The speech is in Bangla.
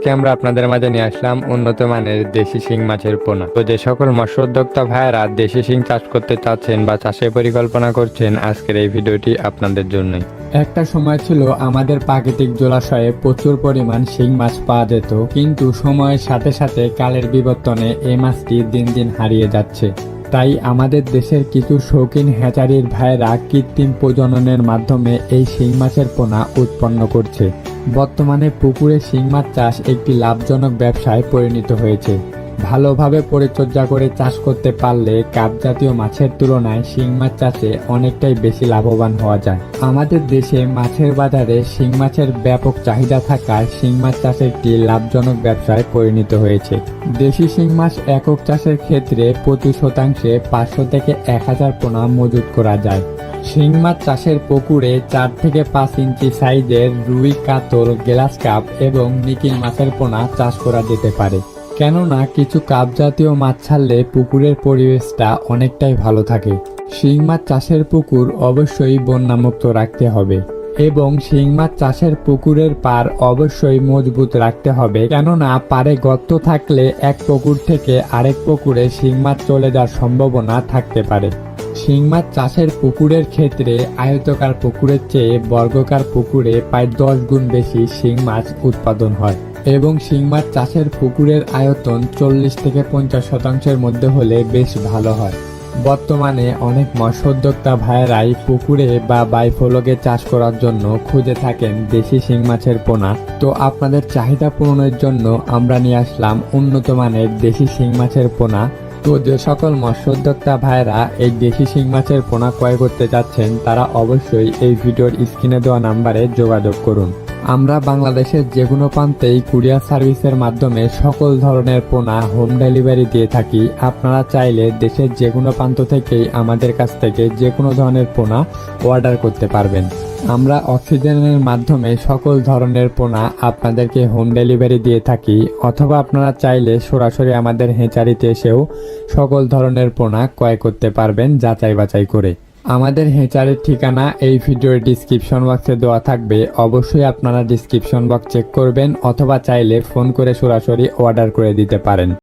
আজকে আমরা আপনাদের মাঝে নিয়ে আসলাম উন্নত মানের দেশি শিং মাছের পোনা। তো যে সকল মৎস্য উদ্যোক্তা ভাইয়েরা দেশি শিং চাষ করতে চাচ্ছেন বা চাষের পরিকল্পনা করছেন, আজকের এই ভিডিওটি আপনাদের জন্যই। একটা সময় ছিল আমাদের প্রাকৃতিক জলাশয়ে প্রচুর পরিমাণ শিং মাছ পাওয়া যেত, কিন্তু সময়ের সাথে সাথে কালের বিবর্তনে এই মাছটি দিন দিন হারিয়ে যাচ্ছে। তাই আমাদের দেশের কিছু শৌখিন হ্যাচারির ভাইয়েরা কৃত্রিম প্রজননের মাধ্যমে এই শিং মাছের পোনা উৎপন্ন করছে। বর্তমানে পুকুরে শিং মাছ চাষ একটি লাভজনক ব্যবসায় পরিণত হয়েছে। ভালোভাবে পরিচর্যা করে চাষ করতে পারলে কাপ জাতীয় মাছের তুলনায় শিং মাছ চাষে অনেকটাই বেশি লাভবান হওয়া যায়। আমাদের দেশে মাছের বাজারে শিং মাছের ব্যাপক চাহিদা থাকায় শিং মাছ চাষ একটি লাভজনক ব্যবসায় পরিণত হয়েছে। দেশি শিং মাছ একক চাষের ক্ষেত্রে প্রতি শতাংশে পাঁচশো থেকে এক হাজার পোনা মজুত করা যায়। শিং মাছ চাষের পুকুরে চার থেকে পাঁচ ইঞ্চি সাইজের রুই, কাতল, গ্লাস কাপ এবং নিকিল মাছের পোনা চাষ করা যেতে পারে। কেননা কিছু কাপ জাতীয় মাছ ছাড়লে পুকুরের পরিবেশটা অনেকটাই ভালো থাকে। শিং মাছ চাষের পুকুর অবশ্যই বন্যামুক্ত রাখতে হবে এবং শিং মাছ চাষের পুকুরের পার অবশ্যই মজবুত রাখতে হবে। কেননা পারে গর্ত থাকলে এক পুকুর থেকে আরেক পুকুরে শিং মাছ চলে যাওয়ার সম্ভাবনা থাকতে পারে। শিং মাছ চাষের পুকুরের ক্ষেত্রে আয়তকার পুকুরের চেয়ে বর্গকার পুকুরে প্রায় দশ গুণ বেশি শিং মাছ উৎপাদন হয় এবং শিং মাছ চাষের পুকুরের আয়তন চল্লিশ থেকে পঞ্চাশ শতাংশের মধ্যে হলে বেশ ভালো হয়। বর্তমানে অনেক মৎস্য উদ্যোক্তা ভাইয়েরাই পুকুরে বা বাইফলকে চাষ করার জন্য খুঁজে থাকেন দেশি শিং মাছের পোনা। তো আপনাদের চাহিদা পূরণের জন্য আমরা নিয়ে আসলাম উন্নত মানের দেশি শিং মাছের পোনা। তো যে সকল মৎস্য উদ্যোক্তা ভাইয়েরা এই দেশি শিং মাছের পোনা ক্রয় করতে যাচ্ছেন, তারা অবশ্যই এই ভিডিওর স্ক্রিনে দেওয়া নাম্বারে যোগাযোগ করুন। আমরা বাংলাদেশের যে কোনো প্রান্তেই কুরিয়ার সার্ভিসের মাধ্যমে সকল ধরনের পোনা হোম ডেলিভারি দিয়ে থাকি। আপনারা চাইলে দেশের যে কোনো প্রান্ত থেকেই আমাদের কাছ থেকে যে কোনো ধরনের পোনা অর্ডার করতে পারবেন। আমরা অক্সিজেনের মাধ্যমে সকল ধরনের পোনা আপনাদেরকে হোম ডেলিভারি দিয়ে থাকি, অথবা আপনারা চাইলে সরাসরি আমাদের হেঁচারিতে এসেও সকল ধরনের পোনা ক্রয় করতে পারবেন যাচাই বাছাই করে। আমাদের হেঁচারের ঠিকানা এই ভিডিওর ডিসক্রিপশন বক্সে দেওয়া থাকবে। অবশ্যই আপনারা ডিসক্রিপশন বক্স চেক করবেন, অথবা চাইলে ফোন করে সরাসরি অর্ডার করে দিতে পারেন।